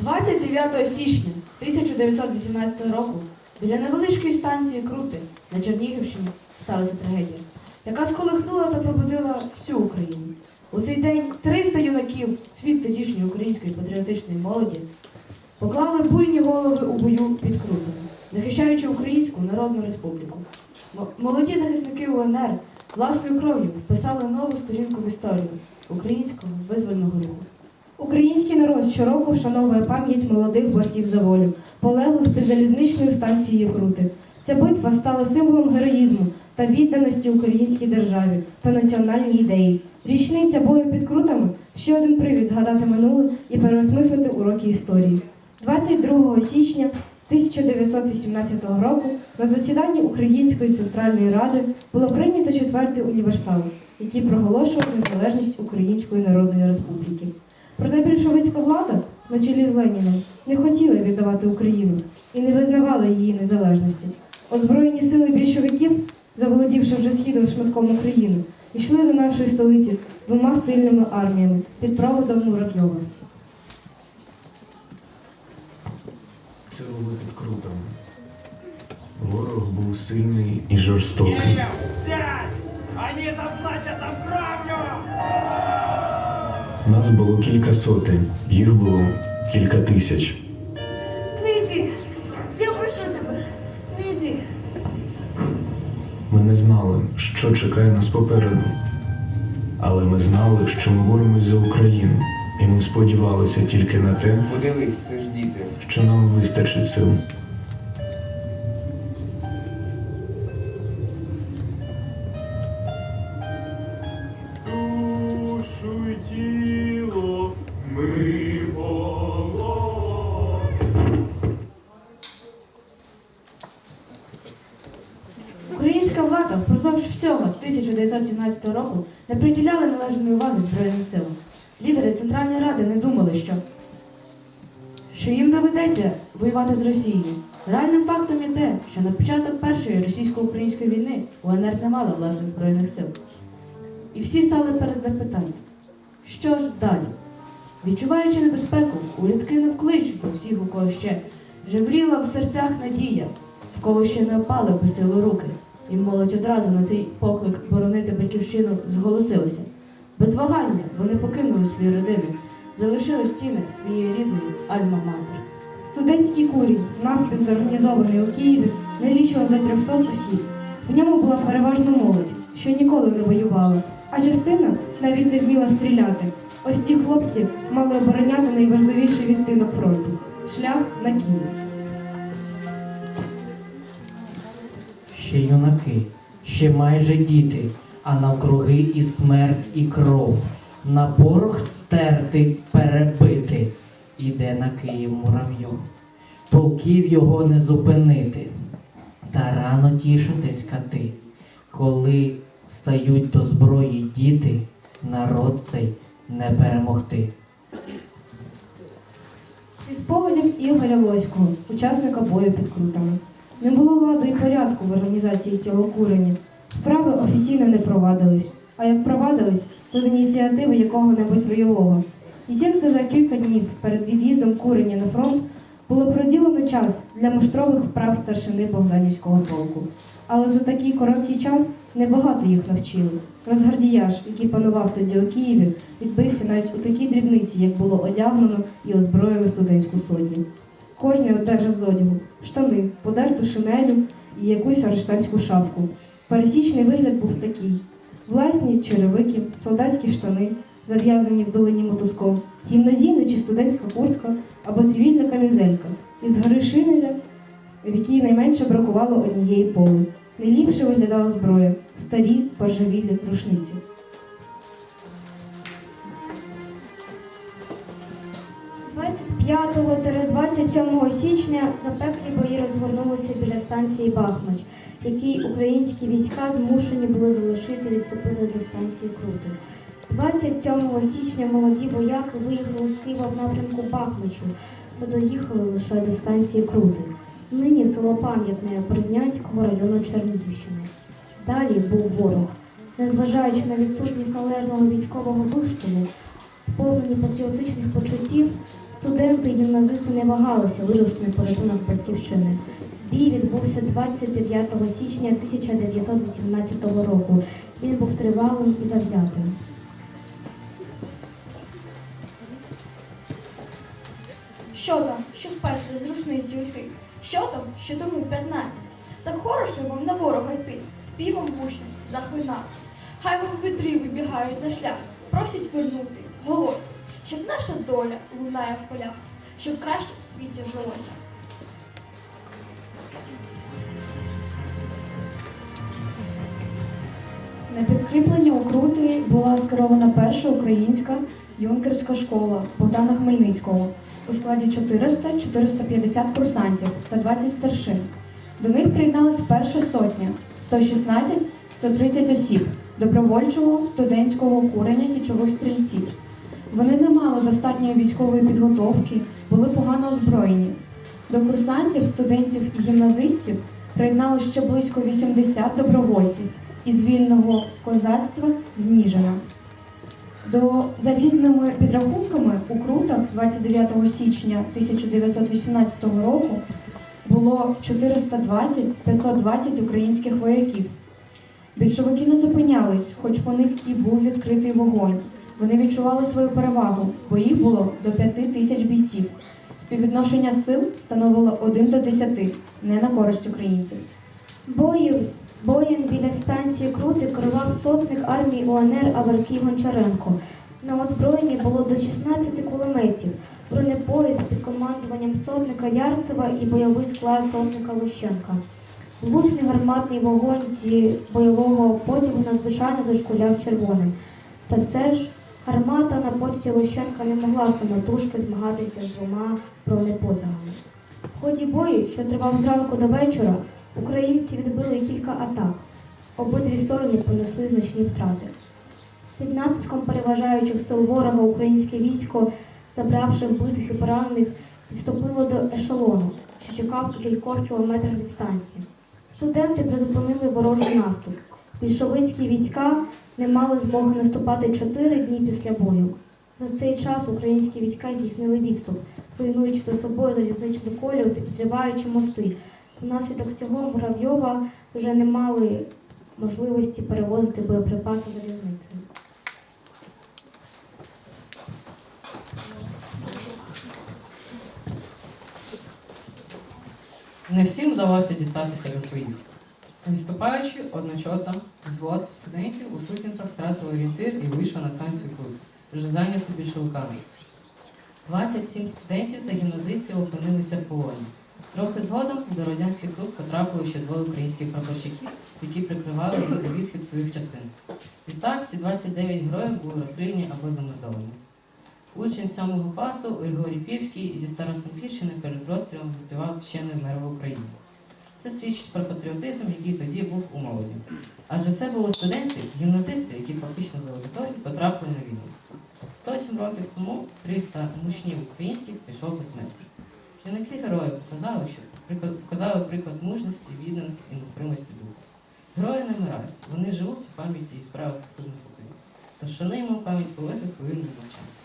29 січня 1918 року біля невеличкої станції Крути на Чернігівщині сталася трагедія, яка сколихнула та пробудила всю Україну. У цей день 300 юнаків світ тодішньої української патріотичної молоді поклали буйні голови у бою під Крутами, захищаючи Українську Народну Республіку. Молоді захисники УНР власною кров'ю вписали нову сторінку в історію українського визвольного руху. Український народ щороку вшановує пам'ять молодих борців за волю, полеглих під залізничною станцією Крути. Ця битва стала символом героїзму та відданості українській державі та національній ідеї. Річниця бою під Крутами ще один привід згадати минуле і переосмислити уроки історії. 22 січня 1918 року на засіданні Української центральної ради було прийнято четвертий універсал, який проголошував незалежність Української Народної Республіки. Проте більшовицька влада на чолі з Леніном не хотіла віддавати Україну і не визнавала її незалежності. Озброєні сили більшовиків, заволодівши вже східним шматком України, йшли до нашої столиці двома сильними арміями під проводом Муравйова. Це було під крутом. Ворог був сильний і жорстокий. Сядь! Они заплатят нам кровью! Нас було кілька сотень, їх було кілька тисяч. Не йди. Я прошу тебе. Не йди. Ми не знали, що чекає нас попереду. Але ми знали, що ми боремось за Україну, і ми сподівалися тільки на те, Подивись, це ж діти. що нам вистачить сил. Українська влада впродовж всього 1917 року не приділяла належної уваги Збройним силам. Лідери Центральної Ради не думали, що, що їм доведеться воювати з Росією. Реальним фактом є те, що на початок першої російсько-української війни УНР не мала власних збройних сил. І всі стали перед запитанням, що ж далі? Відчуваючи небезпеку, улітки не вкличуть до всіх, у кого ще жевріла в серцях надія, в кого ще не опали посили руки, і молодь одразу на цей поклик боронити батьківщину зголосилася. Без вагання вони покинули свої родини, залишили стіни своєї рідної Альма-Матер. Студентський курінь, наспіль зорганізований у Києві, налічував до 300 осіб. В ньому була переважно молодь, що ніколи не воювала, а частина навіть не вміла стріляти. Ось ці хлопці мали обороняти найважливіший відтинок фронту шлях на Київ. Ще юнаки, ще майже діти, а навкруги і смерть, і кров. На порох стерти, перебити, іде на Київ муравйов. Полків його не зупинити, та рано тішитись кати, коли стають до зброї діти, народ цей не перемогти. Зі спогадів Ігоря Лоського, учасника бою під крутами. Не було ладу і порядку в організації цього курення. Справи офіційно не провадились, а як провадились, то з ініціативи якого-небудь ройового. І тільки за кілька днів перед від'їздом курення на фронт було проділено час для муштрових вправ старшини Богданівського полку. Але за такий короткий час небагато їх навчили. Розгардіяж, який панував тоді у Києві, відбився навіть у такій дрібниці, як було одягнено і озброєно студентську сотню. Кожний одержав з одягу штани, подерту шинелю і якусь арештантську шапку. Пересічний вигляд був такий: власні черевики, солдатські штани, зав'язані в долині мотузком, гімназійна чи студентська куртка або цивільна камізелька, і згори шинеля, в якій найменше бракувало однієї поли. Найліпше виглядала зброя старі поржавілі рушниці. – 25-27 січня запеклі бої розгорнулися біля станції Бахмач, який українські війська змушені були залишити і відступити до станції Крути. 27 січня молоді вояки виїхали з Києва в напрямку Бахмачу та доїхали лише до станції Крути. Нині село Пам'ятне Березнянського району Чернігівщини. Далі був ворог. Незважаючи на відсутність належного військового виштову, Сповнені патріотичних почуттів, студенти гімназисти не вагалися вирушити на порятунок батьківщини. Бій відбувся 29 січня 1918 року. Він був тривалим і завзятим. Що там, що вперше з рушницею йти? Що там, що тому 15? Так хороше вам на ворога йти, співом гучним захлинатись. Хай вам вітри вибігають на шлях, просять вернути, голосять, щоб наша доля лунає в полях, щоб краще в світі жилося. На підкріплення Укрути була скерована перша українська юнкерська школа Богдана Хмельницького у складі 400-450 курсантів та 20 старшин. До них приєдналась перша сотня 116-130 осіб добровольчого студентського курення січових стрільців. Вони не мали достатньої військової підготовки, були погано озброєні. До курсантів, студентів і гімназистів приєднали ще близько 80 добровольців із вільного козацтва з До за різними підрахунками у Крутах 29 січня 1918 року було 420-520 українських вояків. Більшовики не зупинялись, хоч по них і був відкритий вогонь. Вони відчували свою перевагу, бо їх було до 5 тисяч бійців. Співвідношення сил становило 1 до 10, не на користь українців. Боєм, боєм біля станції Крути керував сотник армії УНР Аваркій Гончаренко. На озброєнні було до 16 кулеметів, бронепоїзд під командуванням сотника Ярцева і бойовий склад сотника Лущенка. Влучний гарматний вогонь зі бойового потягу надзвичайно дошкуляв червоним. Та все ж гармата на потязі Лущенка не могла самотужки змагатися з двома бронепотягами. В ході бою, що тривав зранку до вечора, українці відбили кілька атак. Обидві сторони понесли значні втрати. Під натиском переважаючих сил ворога українське військо, забравши вбитих і поранених, відступило до ешелону, що чекав у кількох кілометрах від станції. Студенти призупинили ворожий наступ. Більшовицькі війська не мали змоги наступати чотири дні після бою. За цей час українські війська здійснили відступ, руйнуючи за собою залізничну колію та підриваючи мости. Внаслідок цього Муравйова вже не мали можливості перевозити боєприпаси залізницею. Не всім вдалося дістатися до своїх. Відступаючи одночотом, взвод студентів у сутінках втратив орієнтир і вийшов на станцію Крут, вже зайняту більшовиками. 27 студентів та гімназистів опинилися в полоні. Трохи згодом до радянських рук потрапили ще двоє українських прапорщиків, які прикривали відхід своїх частин. Відтак ці 29 героїв були розстріляні або замордовані. Учень сьомого класу Григорій Півський зі Старосампільщини перед розстрілом заспівав ще не в Україні. Це свідчить про патріотизм, який тоді був у молоді. Адже це були студенти, гімназисти, які фактично за аудиторію потрапили на війну. 107 років тому 300 мучнів українських пішов до смерті. Юнаки герої показали, що показали приклад мужності, відданості і незбримості духу. Герої не вмирають, вони живуть у пам'яті і справах наступних поколінь. Тож шануємо пам'ять полеглих хвилин мовчання.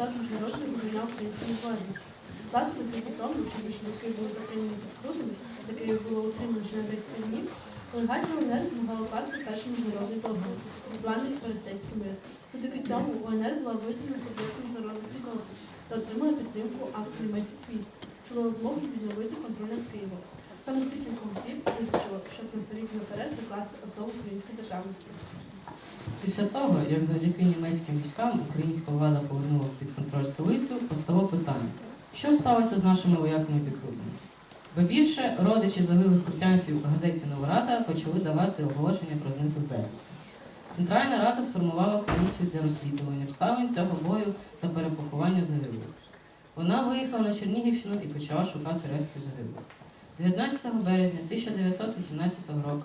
Означав міжнародний визнання української влади. Власне, цей диплом, що більшовики були затримані під крутими, який було утримано на 30 днів, делегація УНР змогла укласти перший міжнародний договір, званий Перестейський мир. Завдяки цьому УНР була визнана суб'єктом міжнародних відносин та отримала підтримку австро-німецьких військ, що дало змогу відновити контроль над Києвом. Саме ці кілька осіб на століття наперед закласти основу української державності. Після того, як завдяки німецьким військам українська влада повернула під контроль столицю, постало питання, що сталося з нашими вояками під Крутом? Бо більше родичі загиблих крутянців газеті Новорада почали давати оголошення про зниклих безвісти. Центральна рада сформувала комісію для розслідування обставин цього бою та перепоховання загиблих. Вона виїхала на Чернігівщину і почала шукати рештки загиблих. 19 березня 1918 року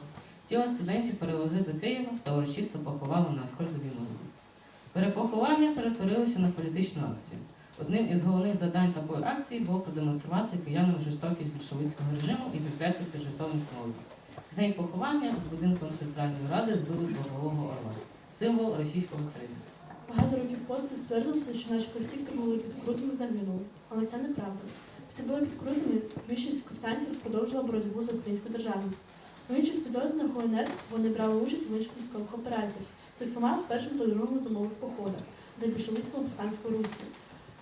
тіло студентів перевезли до Києва та урочисто поховали на Аскольдовій могилі. Перепоховання перетворилося на політичну акцію. Одним із головних завдань такої акції було продемонструвати киянам жорстокість більшовицького режиму і підкреслити жертовність молоді. В день поховання з будинком Центральної ради збили двоголового орла, символ російського царизму. Багато років поспіль ствердилося, що наші хто були під крутами, загинули. Але це неправда. Всі були під крутами, більшість курсантів продовжила боротьбу за українську державність. У інших підрозділах УНР вони брали участь в інших військових операціях, зокрема в першому та другому зимових походах до більшовицького повстанського русі.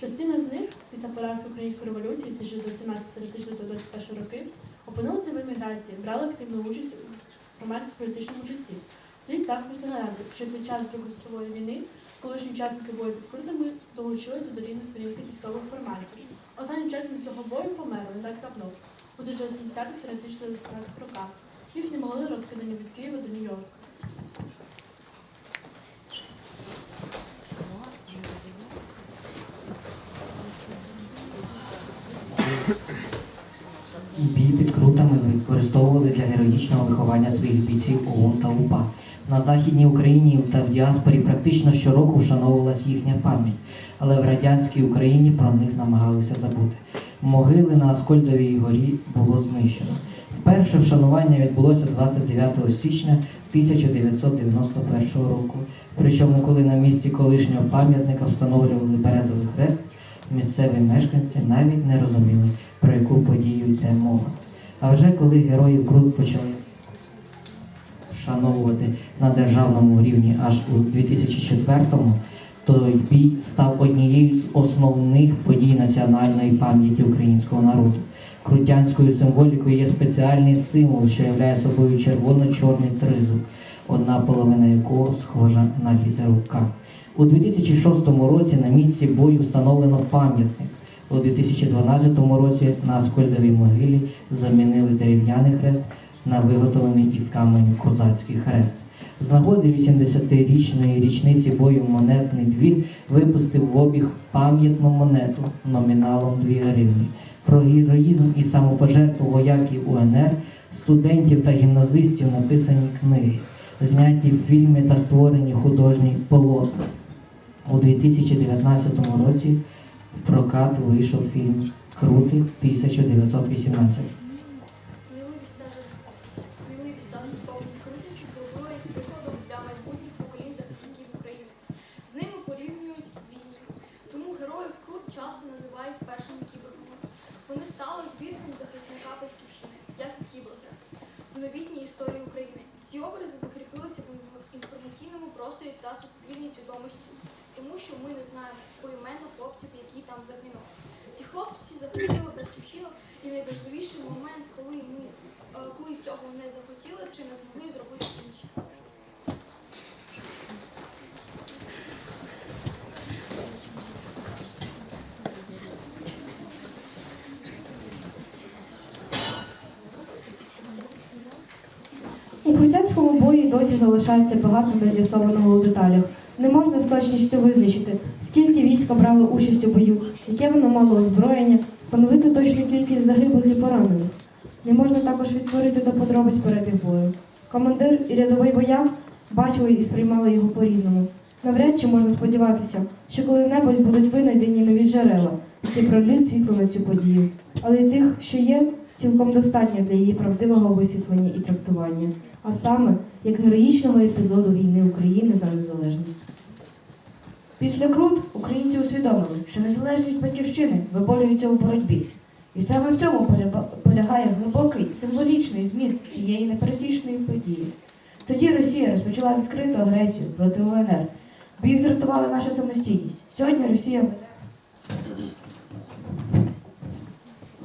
Частина з них після поразки української революції 1917-1921 роки опинилися в еміграції, брали активну участь у громадському політичному житті. Слід також згадати, що під час Другої світової війни колишні учасники бою під Крутами долучилися до різних українських військових формацій. Останній учасник цього бою помер не так давно, у 1970-1918 роках. Їхні могили розкидані від Києва до Нью-Йорка. Бій під крутами використовували для героїчного виховання своїх бійців ОУН та УПА. На Західній Україні та в діаспорі практично щороку вшановувалась їхня пам'ять, але в радянській Україні про них намагалися забути. Могили на Аскольдовій горі було знищено. Перше вшанування відбулося 29 січня 1991 року. Причому, коли на місці колишнього пам'ятника встановлювали березовий хрест, місцеві мешканці навіть не розуміли, про яку подію йде мова. А вже коли героїв Крут почали вшановувати на державному рівні аж у 2004-му, той бій став однією з основних подій національної пам'яті українського народу. Крутянською символікою є спеціальний символ, що являє собою червоно-чорний тризуб, одна половина якого схожа на літеру К. У 2006 році на місці бою встановлено пам'ятник. У 2012 році на Аскольдовій могилі замінили дерев'яний хрест на виготовлений із каменю козацький хрест. З нагоди 80-річної річниці бою монетний двір випустив в обіг пам'ятну монету номіналом 2 гривні. Про героїзм і самопожертву вояків УНР, студентів та гімназистів написані книги, зняті фільми та створені художні полотна. У 2019 році в прокат вийшов фільм Крути 1918. Сміливість та жертва. Сміливість та жертовність крутівців зробили їх прикладом для майбутніх поколінь захисників України. З ними порівнюють війни. Тому героїв Крут часто називають першими кіборгами. Вони стали збірцем захисника батьківщини, як і кіборги. В новітній історії України ці образи закріпилися в інформаційному просторі та суспільній свідомості, тому що ми не знаємо поіменно хлопців, які там загинули. Ці хлопці захистили батьківщину, і найважливіший момент, коли ми е, коли цього не захотіли чи не змогли зробити інші. У крутянському бої досі залишається багато нез'ясованого у деталях. Не можна з точністю визначити, скільки війська брало участь у бою, яке воно мало озброєння, встановити точну кількість загиблих і поранених. Не можна також відтворити до подробиць перебіг бою. Командир і рядовий бояк бачили і сприймали його по-різному. Навряд чи можна сподіватися, що коли-небудь будуть винайдені нові джерела, які пролють світло на цю подію. Але й тих, що є, цілком достатньо для її правдивого висвітлення і трактування, а саме як героїчного епізоду війни України за незалежність. Після Крут українці усвідомили, що незалежність батьківщини виборюється у боротьбі. І саме в цьому полягає глибокий символічний зміст цієї непересічної події. Тоді Росія розпочала відкриту агресію проти УНР, бо їх дратувала наша самостійність. Сьогодні Росія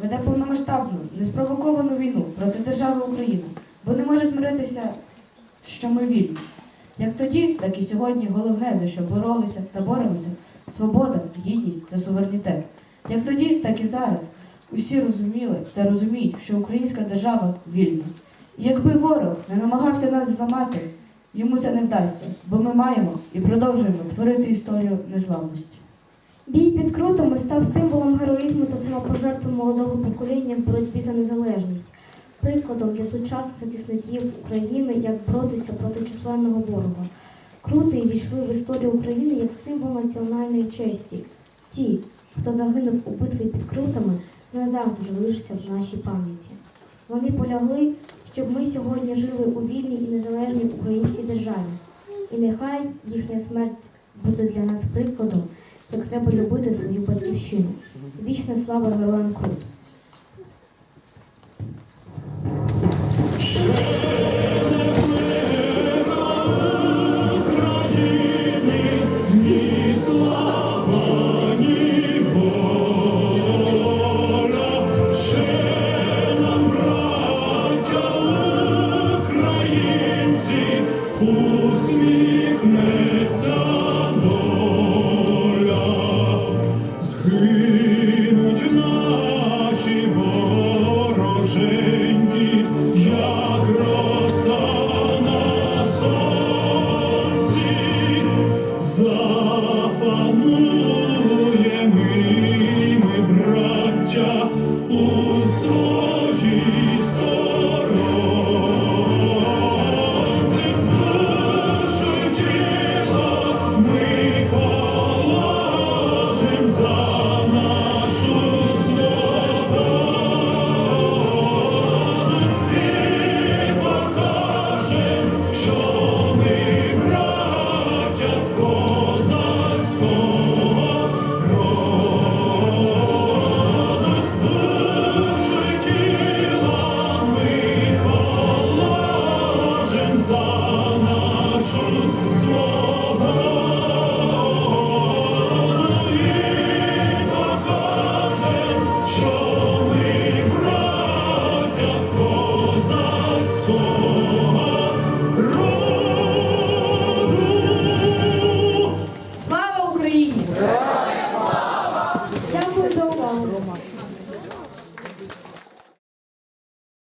веде- повномасштабну, неспровоковану війну проти держави Україна, бо не може змиритися, що ми вільні. Як тоді, так і сьогодні головне, за що боролися та боремося свобода, гідність та суверенітет. Як тоді, так і зараз. Усі розуміли та розуміють, що українська держава вільна. І якби ворог не намагався нас зламати, йому це не вдасться, бо ми маємо і продовжуємо творити історію незламності. Бій під крутами став символом героїзму та самопожертви молодого покоління в боротьбі за незалежність, прикладом для сучасних захисників України, як боротися проти численного ворога. Крути війшли в історію України як символ національної честі. Ті, хто загинув у битві під крутами, назавжди залишаться в нашій пам'яті. Вони полягли, щоб ми сьогодні жили у вільній і незалежній українській державі. І нехай їхня смерть буде для нас прикладом, як треба любити свою батьківщину. Вічна слава героям Крут! Thank you.